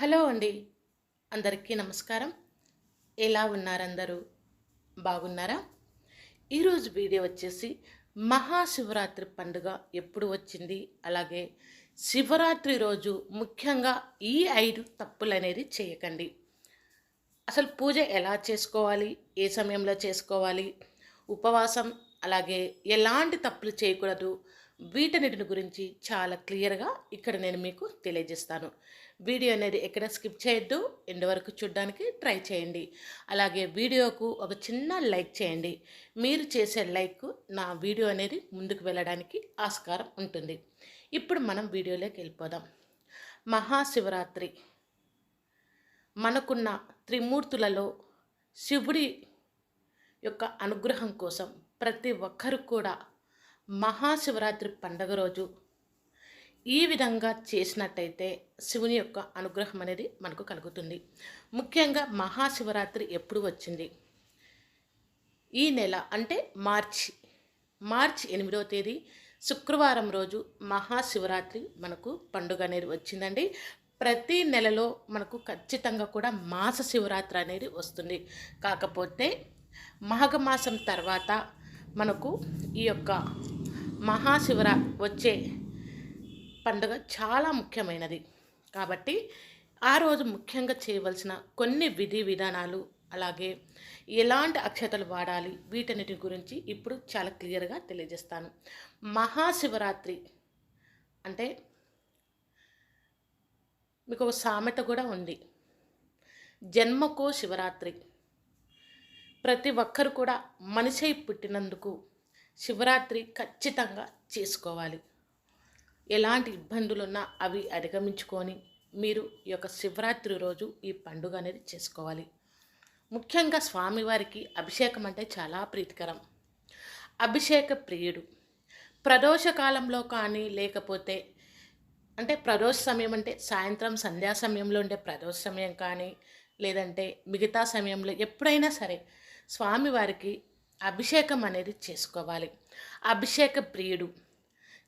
Hello అండి. అందరికీ నమస్కారం. ఎలా ఉన్నారందరూ? బాగున్నారా? ఈరోజు వీడియో వచ్చేసి మహాశివరాత్రి పండుగ ఎప్పుడు వచ్చింది? అలాగే శివరాత్రి రోజు ముఖ్యంగా ఈ ఐదు తప్పులు అనేది చేయకండి. అసలు పూజ ఎలా చేసుకోవాలి? ఏ సమయంలో చేసుకోవాలి? ఉపవాసం అలాగే ఎలాంటి తప్పులు చేయకూడదు? వీటన్నిటిని గురించి చాలా క్లియర్గా ఇక్కడ నేను మీకు తెలియజేస్తాను. వీడియో అనేది ఎక్కడ స్కిప్ చేయొద్దు. ఎండ్ వరకు చూడడానికి ట్రై చేయండి. అలాగే వీడియోకు ఒక చిన్న లైక్ చేయండి. మీరు చేసే లైక్ నా వీడియో అనేది ముందుకు వెళ్ళడానికి ఆస్కారం ఉంటుంది. ఇప్పుడు మనం వీడియోలోకి వెళ్ళిపోదాం. మహాశివరాత్రి. మనకున్న త్రిమూర్తులలో శివుడి యొక్క అనుగ్రహం కోసం ప్రతి ఒక్కరు కూడా మహాశివరాత్రి పండగ రోజు ఈ విధంగా చేసినట్టయితే శివుని యొక్క అనుగ్రహం అనేది మనకు కలుగుతుంది. ముఖ్యంగా మహాశివరాత్రి ఎప్పుడు వచ్చింది? ఈ నెల అంటే మార్చి. మార్చి ఎనిమిదవ తేదీ శుక్రవారం రోజు మహాశివరాత్రి మనకు పండుగ అనేది వచ్చిందండి. ప్రతి నెలలో మనకు ఖచ్చితంగా కూడా మాస శివరాత్రి అనేది వస్తుంది. కాకపోతే మాఘమాసం తర్వాత మనకు ఈ యొక్క మహాశివరా వచ్చే పండుగ చాలా ముఖ్యమైనది. కాబట్టి ఆ రోజు ముఖ్యంగా చేయవలసిన కొన్ని విధి విధానాలు అలాగే ఎలాంటి అక్షతలు వాడాలి వీటన్నిటి గురించి ఇప్పుడు చాలా క్లియర్గా తెలియజేస్తాను. మహాశివరాత్రి అంటే మీకు ఒక సామెత కూడా ఉంది. జన్మకో శివరాత్రి. ప్రతి ఒక్కరు కూడా మనిషి పుట్టినందుకు శివరాత్రి ఖచ్చితంగా చేసుకోవాలి. ఎలాంటి ఇబ్బందులున్నా అవి అధిగమించుకొని మీరు ఈ యొక్క శివరాత్రి రోజు ఈ పండుగ అనేది చేసుకోవాలి. ముఖ్యంగా స్వామివారికి అభిషేకం అంటే చాలా ప్రీతికరం. అభిషేక ప్రియుడు. ప్రదోష కాలంలో కానీ లేకపోతే అంటే ప్రదోష సమయం అంటే సాయంత్రం సంధ్యా సమయంలో ఉండే ప్రదోష సమయం కానీ లేదంటే మిగతా సమయంలో ఎప్పుడైనా సరే స్వామివారికి అభిషేకం అనేది చేసుకోవాలి. అభిషేక ప్రియుడు.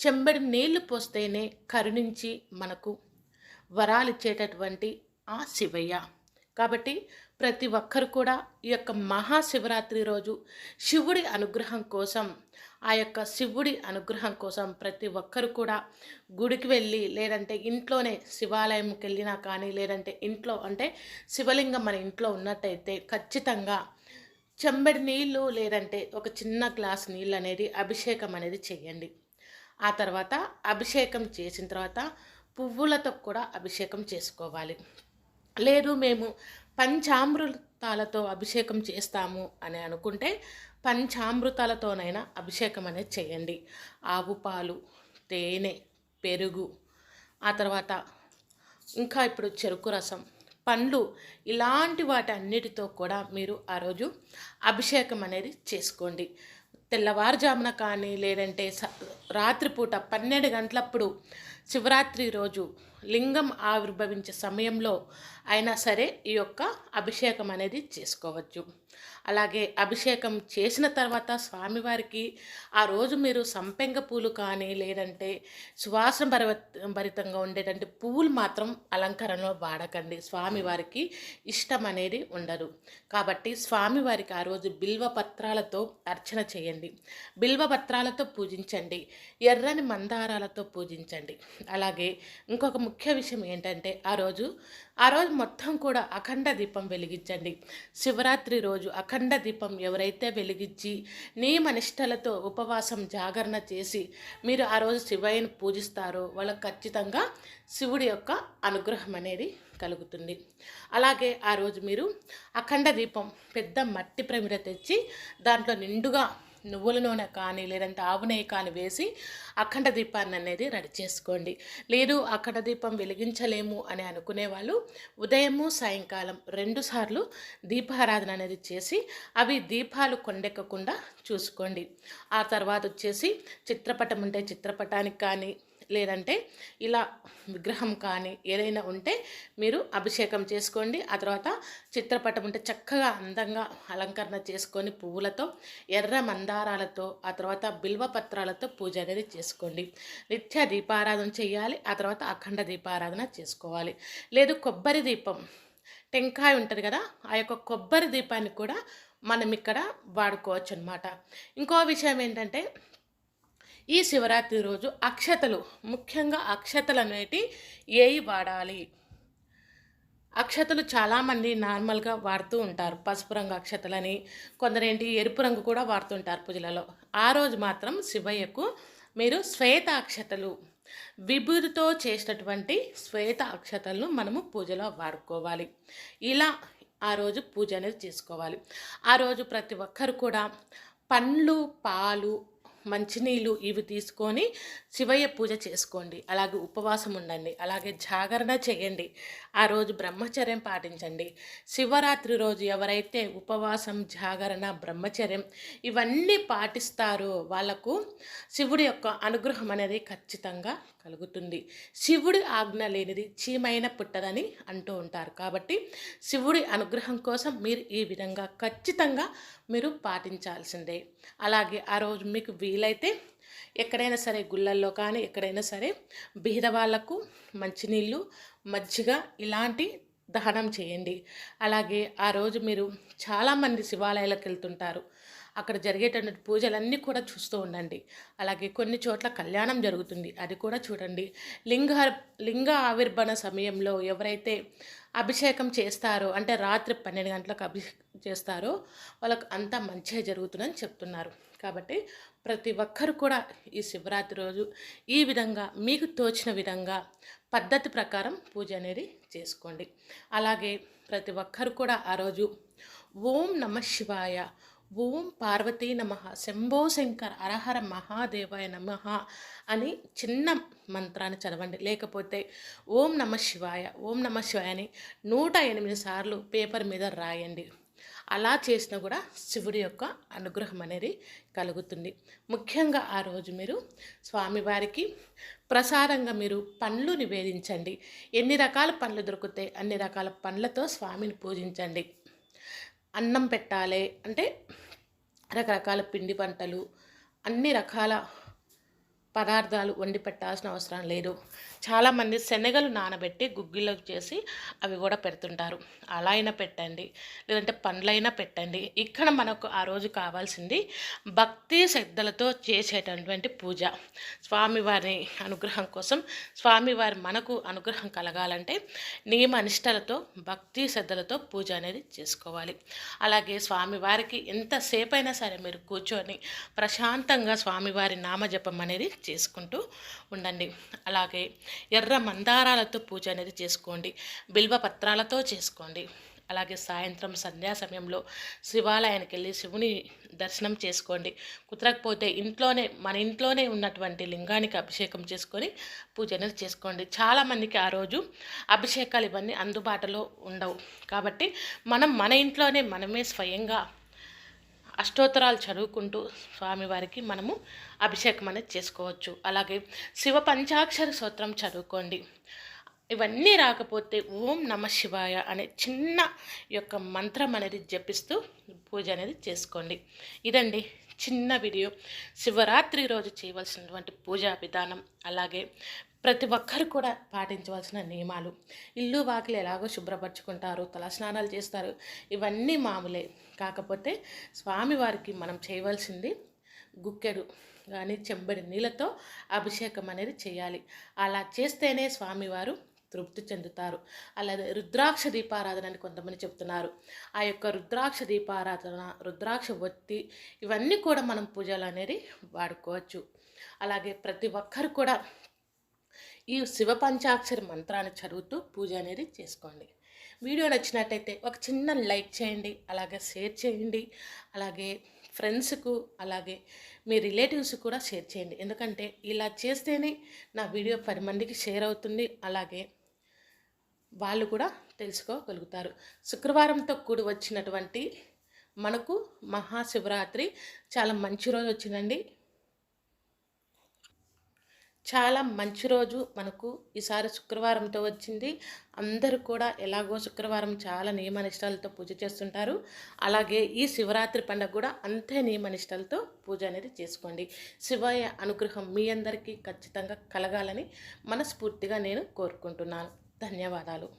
చెంబడి నీళ్ళు పోస్తేనే కరుణించి మనకు వరాలిచ్చేటటువంటి ఆ శివయ్య. కాబట్టి ప్రతి ఒక్కరు కూడా ఈ యొక్క మహాశివరాత్రి రోజు శివుడి అనుగ్రహం కోసం ఆ యొక్క శివుడి అనుగ్రహం కోసం ప్రతి ఒక్కరు కూడా గుడికి వెళ్ళి లేదంటే ఇంట్లోనే శివాలయంకి వెళ్ళినా కానీ లేదంటే ఇంట్లో అంటే శివలింగం మన ఇంట్లో ఉన్నట్టయితే ఖచ్చితంగా చెంబడి నీళ్ళు లేదంటే ఒక చిన్న గ్లాస్ నీళ్ళు అనేది అభిషేకం అనేది చేయండి. ఆ తర్వాత అభిషేకం చేసిన తర్వాత పువ్వులతో కూడా అభిషేకం చేసుకోవాలి. లేదు మేము పంచామృతాలతో అభిషేకం చేస్తాము అని అనుకుంటే పంచామృతాలతోనైనా అభిషేకం అనేది చేయండి. ఆవు పాలు తేనె పెరుగు ఆ తర్వాత ఇంకా ఇప్పుడు చెరుకు రసం పండ్లు ఇలాంటి వాటి అన్నిటితో కూడా మీరు ఆ రోజు అభిషేకం అనేది చేసుకోండి. తెల్లవారుజామున కానీ లేదంటే రాత్రిపూట పన్నెండు గంటలప్పుడు శివరాత్రి రోజు లింగం ఆవిర్భవించే సమయంలో అయినా సరే ఈ యొక్క అభిషేకం అనేది చేసుకోవచ్చు. అలాగే అభిషేకం చేసిన తర్వాత స్వామివారికి ఆ రోజు మీరు సంపెంగ పూలు కానీ లేదంటే సువాసన భర భరితంగా ఉండేటువంటి పువ్వులు మాత్రం అలంకరణలో వాడకండి. స్వామివారికి ఇష్టం అనేది ఉండదు. కాబట్టి స్వామివారికి ఆ రోజు బిల్వ పత్రాలతో అర్చన చేయండి. బిల్వ పత్రాలతో పూజించండి. ఎర్రని మందారాలతో పూజించండి. అలాగే ఇంకొక ముఖ్య విషయం ఏంటంటే ఆ రోజు ఆ రోజు మొత్తం కూడా అఖండ దీపం వెలిగించండి. శివరాత్రి రోజు అఖండ దీపం ఎవరైతే వెలిగించి నియమనిష్టలతో ఉపవాసం జాగరణ చేసి మీరు ఆ రోజు శివయ్యను పూజిస్తారో వాళ్ళకు ఖచ్చితంగా శివుడి యొక్క అనుగ్రహం అనేది కలుగుతుంది. అలాగే ఆ రోజు మీరు అఖండ దీపం పెద్ద మట్టి ప్రమిర తెచ్చి దాంట్లో నిండుగా నువ్వుల నూనె కానీ లేదంటే ఆవు నెయ్యి కానీ వేసి అఖండ దీపాన్ని అనేది రెడీ చేసుకోండి. లేదు అఖండ దీపం వెలిగించలేము అని అనుకునే వాళ్ళు ఉదయము సాయంకాలం రెండుసార్లు దీపారాధన అనేది చేసి అవి దీపాలు కొండెక్కకుండా చూసుకోండి. ఆ తర్వాత వచ్చేసి చిత్రపటం ఉంటే చిత్రపటానికి కానీ లేదంటే ఇలా విగ్రహం కానీ ఏదైనా ఉంటే మీరు అభిషేకం చేసుకోండి. ఆ తర్వాత చిత్రపటం ఉంటే చక్కగా అందంగా అలంకరణ చేసుకొని పువ్వులతో ఎర్ర మందారాలతో ఆ తర్వాత బిల్వ పత్రాలతో పూజ అనేది చేసుకోండి. నిత్య దీపారాధన చేయాలి. ఆ తర్వాత అఖండ దీపారాధన చేసుకోవాలి. లేదు కొబ్బరి దీపం టెంకాయ ఉంటుంది కదా ఆ యొక్క కొబ్బరి దీపాన్ని కూడా మనం ఇక్కడ వాడుకోవచ్చు అనమాట ఇంకో విషయం ఏంటంటే ఈ శివరాత్రి రోజు అక్షతలు ముఖ్యంగా అక్షతలు అనేటి ఏవి వాడాలి. అక్షతలు చాలామంది నార్మల్గా వాడుతూ ఉంటారు. పసుపు రంగు అక్షతలని కొందరేంటి ఎరుపు రంగు కూడా వాడుతుంటారు పూజలలో. ఆ రోజు మాత్రం శివయ్యకు మీరు శ్వేత అక్షతలు విభూతితో చేసినటువంటి శ్వేత అక్షతలను మనము పూజలో వాడుకోవాలి. ఇలా ఆ రోజు పూజ అనేది చేసుకోవాలి. ఆ రోజు ప్రతి ఒక్కరు కూడా పండ్లు పాలు మంచినీళ్ళు ఇవి తీసుకొని శివయ్య పూజ చేసుకోండి. అలాగే ఉపవాసం ఉండండి. అలాగే జాగరణ చేయండి. ఆ రోజు బ్రహ్మచర్యం పాటించండి. శివరాత్రి రోజు ఎవరైతే ఉపవాసం జాగరణ బ్రహ్మచర్యం ఇవన్నీ పాటిస్తారో వాళ్ళకు శివుడి యొక్క అనుగ్రహం అనేది ఖచ్చితంగా కలుగుతుంది. శివుడి ఆజ్ఞ లేనిది చీమైన పుట్టదని అంటూ ఉంటారు. కాబట్టి శివుడి అనుగ్రహం కోసం మీరు ఈ విధంగా ఖచ్చితంగా మీరు పాటించాల్సిందే. అలాగే ఆ రోజు మీకు వీలైతే ఎక్కడైనా సరే గుళ్ళల్లో కానీ ఎక్కడైనా సరే బీదవాళ్ళకు మంచినీళ్ళు మజ్జిగ ఇలాంటి దహనం చేయండి. అలాగే ఆ రోజు మీరు చాలామంది శివాలయాలకు వెళ్తుంటారు. అక్కడ జరిగేటటువంటి పూజలన్నీ కూడా చూస్తూ ఉండండి. అలాగే కొన్ని చోట్ల కళ్యాణం జరుగుతుంది. అది కూడా చూడండి. లింగ లింగ ఆవిర్భణ సమయంలో ఎవరైతే అభిషేకం చేస్తారో అంటే రాత్రి పన్నెండు గంటలకు అభిషేకం చేస్తారో వాళ్ళకు అంతా మంచిగా జరుగుతుందని చెప్తున్నారు. కాబట్టి ప్రతి ఒక్కరు కూడా ఈ శివరాత్రి రోజు ఈ విధంగా మీకు తోచిన విధంగా పద్ధతి ప్రకారం పూజ అనేది చేసుకోండి. అలాగే ప్రతి ఒక్కరు కూడా ఆ రోజు ఓం నమ శివాయ ఓం పార్వతీ నమ శంభో శంకర్ అరహర మహాదేవాయ నమ అని చిన్న మంత్రాన్ని చదవండి. లేకపోతే ఓం నమ శివాయ ఓం నమ శివాయ అని నూట ఎనిమిది సార్లు పేపర్ మీద రాయండి. అలా చేసినా కూడా శివుడి యొక్క అనుగ్రహం అనేది కలుగుతుంది. ముఖ్యంగా ఆ రోజు మీరు స్వామివారికి ప్రసాదంగా మీరు పండ్లు నివేదించండి. ఎన్ని రకాల పండ్లు దొరుకుతాయి అన్ని రకాల పండ్లతో స్వామిని పూజించండి. అన్నం పెట్టాలి అంటే రకరకాల పిండి పంటలు అన్ని రకాల పదార్థాలు వండి పెట్టాల్సిన అవసరం లేదు. చాలామంది శనగలు నానబెట్టి గుగ్గిలో చేసి అవి కూడా పెడుతుంటారు. అలా అయినా పెట్టండి. లేదంటే పండ్లైనా పెట్టండి. ఇక్కడ మనకు ఆ రోజు కావాల్సింది భక్తి శ్రద్ధలతో చేసేటటువంటి పూజ. స్వామివారి అనుగ్రహం కోసం స్వామివారి మనకు అనుగ్రహం కలగాలంటే నియమ నిష్టలతో భక్తి శ్రద్ధలతో పూజ అనేది చేసుకోవాలి. అలాగే స్వామివారికి ఎంతసేపు అయినా సరే మీరు కూర్చొని ప్రశాంతంగా స్వామివారి నామజపం అనేది చేసుకుంటూ ఉండండి. అలాగే ఎర్ర మందారాలతో పూజ అనేది చేసుకోండి బిల్వ పత్రాలతో చేసుకోండి. అలాగే సాయంత్రం సంధ్యా సమయంలో శివాలయానికి వెళ్ళి శివుని దర్శనం చేసుకోండి. కుదరకపోతే ఇంట్లోనే మన ఇంట్లోనే ఉన్నటువంటి లింగానికి అభిషేకం చేసుకొని పూజ అనేది చేసుకోండి. చాలామందికి ఆ రోజు అభిషేకాలు ఇవన్నీ అందుబాటులో ఉండవు. కాబట్టి మనం మన ఇంట్లోనే మనమే స్వయంగా అష్టోత్తరాలు చదువుకుంటూ స్వామివారికి మనము అభిషేకం అనేది చేసుకోవచ్చు. అలాగే శివ పంచాక్షర సూత్రం చదువుకోండి. ఇవన్నీ రాకపోతే ఓం నమ శివాయ అనే చిన్న యొక్క మంత్రం అనేది జపిస్తూ పూజ అనేది చేసుకోండి. ఇదండి చిన్న వీడియో. శివరాత్రి రోజు చేయవలసినటువంటి పూజా విధానం. అలాగే ప్రతి ఒక్కరు కూడా పాటించవలసిన నియమాలు. ఇల్లు వాకిలు ఎలాగో శుభ్రపరచుకుంటారు తలస్నానాలు చేస్తారు ఇవన్నీ మామూలే. కాకపోతే స్వామివారికి మనం చేయవలసింది గుక్కెడు. కానీ చెంబడి నీళ్ళతో అభిషేకం అనేది చేయాలి. అలా చేస్తేనే స్వామివారు తృప్తి చెందుతారు. అలాగే రుద్రాక్ష దీపారాధన అని కొంతమంది చెప్తున్నారు. ఆ యొక్క రుద్రాక్ష దీపారాధన రుద్రాక్ష ఒత్తి ఇవన్నీ కూడా మనం పూజలు అనేది వాడుకోవచ్చు. అలాగే ప్రతి ఒక్కరు కూడా ఈ శివ పంచాక్షరి మంత్రాన్ని చదువుతూ పూజ అనేది చేసుకోండి. వీడియో నచ్చినట్టయితే ఒక చిన్న లైక్ చేయండి అలాగే షేర్ చేయండి అలాగే ఫ్రెండ్స్కు అలాగే మీ రిలేటివ్స్ కూడా షేర్ చేయండి. ఎందుకంటే ఇలా చేస్తేనే నా వీడియో పది మందికి షేర్ అవుతుంది. అలాగే వాళ్ళు కూడా తెలుసుకోగలుగుతారు. శుక్రవారంతో కూడి వచ్చినటువంటి మనకు మహాశివరాత్రి చాలా మంచి రోజు వచ్చిందండి. చాలా మంచి రోజు మనకు ఈసారి శుక్రవారంతో వచ్చింది. అందరూ కూడా ఎలాగో శుక్రవారం చాలా నియమనిష్టాలతో పూజ చేస్తుంటారు. అలాగే ఈ శివరాత్రి పండుగ కూడా అంతే నియమనిష్టాలతో పూజ అనేది చేసుకోండి. శివయ్య అనుగ్రహం మీ అందరికీ ఖచ్చితంగా కలగాలని మనస్ఫూర్తిగా నేను కోరుకుంటున్నాను. ధన్యవాదాలు.